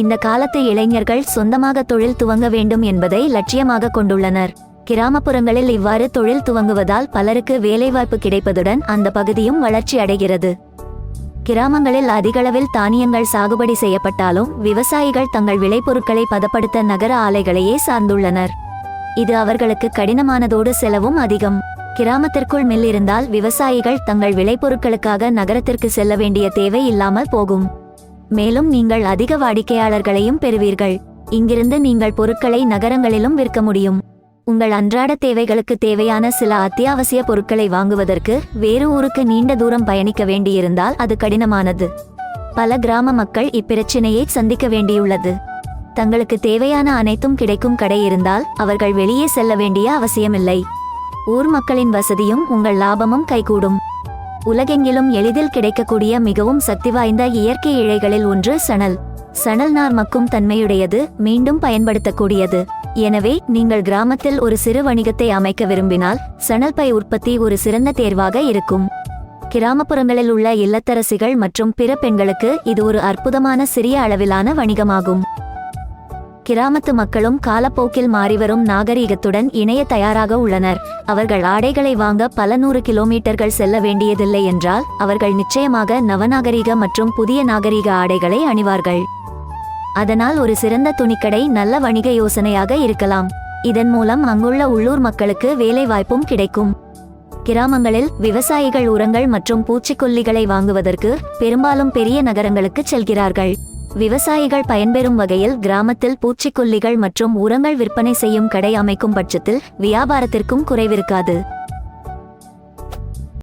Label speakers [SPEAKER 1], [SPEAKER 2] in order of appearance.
[SPEAKER 1] இந்த காலத்து இளைஞர்கள் சொந்தமாக தொழில் துவங்க வேண்டும் என்பதை லட்சியமாக கொண்டுள்ளனர். கிராமப்புறங்களில் இவ்வாறு தொழில் துவங்குவதால் பலருக்கு வேலைவாய்ப்பு கிடைப்பதுடன் அந்த பகுதியும் வளர்ச்சி அடைகிறது. கிராமங்களில் அதிகளவில் தானியங்கள் சாகுபடி செய்யப்பட்டாலும் விவசாயிகள் தங்கள் விளைபொருட்களை பதப்படுத்த நகர ஆலைகளையே சார்ந்துள்ளனர். இது அவர்களுக்கு கடினமானதோடு செலவும் அதிகம். கிராமத்திற்குள் மில் இருந்தால் விவசாயிகள் தங்கள் விளைபொருட்களுக்காக நகரத்திற்கு செல்ல வேண்டிய தேவை இல்லாமல் போகும். மேலும் நீங்கள் அதிக வாடிக்கையாளர்களையும் பெறுவீர்கள். இங்கிருந்து நீங்கள் பொருட்களை நகரங்களிலும் விற்க முடியும். உங்கள் அன்றாட தேவைகளுக்கு தேவையான சில அத்தியாவசிய பொருட்களை வாங்குவதற்கு வேறு ஊருக்கு நீண்ட தூரம் பயணிக்க வேண்டியிருந்தால் அது கடினமானது. பல கிராம மக்கள் இப்பிரச்சினையை சந்திக்க வேண்டியுள்ளது. தங்களுக்கு தேவையான அனைத்தும் கிடைக்கும் கடை இருந்தால் அவர்கள் வெளியே செல்ல வேண்டிய அவசியமில்லை. ஊர் மக்களின் வசதியும் உங்கள் லாபமும் கைகூடும். உலகெங்கிலும் எளிதில் கிடைக்கக்கூடிய மிகவும் சக்தி வாய்ந்த இயற்கை இழைகளில் ஒன்று சணல். சணல் நார் மக்கும் தன்மையுடையது மீண்டும் பயன்படுத்தக்கூடியது. எனவே நீங்கள் கிராமத்தில் ஒரு சிறு வணிகத்தை அமைக்க விரும்பினால் சணல் பை உற்பத்தி ஒரு சிறந்த தேர்வாக இருக்கும். கிராமப்புறங்களில் உள்ள இல்லத்தரசிகள் மற்றும் பிற பெண்களுக்கு இது ஒரு அற்புதமான சிறிய அளவிலான வணிகமாகும். கிராமத்து மக்களும் காலப்போக்கில் மாறிவரும் நாகரீகத்துடன் இணைய தயாராக உள்ளனர். அவர்கள் ஆடைகளை வாங்க பல நூறு கிலோமீட்டர்கள் செல்ல வேண்டியதில்லை என்றால் அவர்கள் நிச்சயமாக நவநாகரீக மற்றும் புதிய நாகரீக ஆடைகளை அணிவார்கள். அதனால் ஒரு சிறந்த துணிக்கடை நல்ல வணிக யோசனையாக இருக்கலாம். இதன் மூலம் அங்குள்ள உள்ளூர் மக்களுக்கு வேலை வாய்ப்பும் கிடைக்கும். கிராமங்களில் விவசாயிகள் உரங்கள் மற்றும் பூச்சிக்கொல்லிகளை வாங்குவதற்கு பெரும்பாலும் பெரிய நகரங்களுக்கு செல்கிறார்கள். விவசாயிகள் பயன்பெறும் வகையில் கிராமத்தில் பூச்சிக்கொல்லிகள் மற்றும் உரங்கள் விற்பனை செய்யும் கடை அமைக்கும் பட்சத்தில் வியாபாரத்திற்கும் குறைவிருக்காது.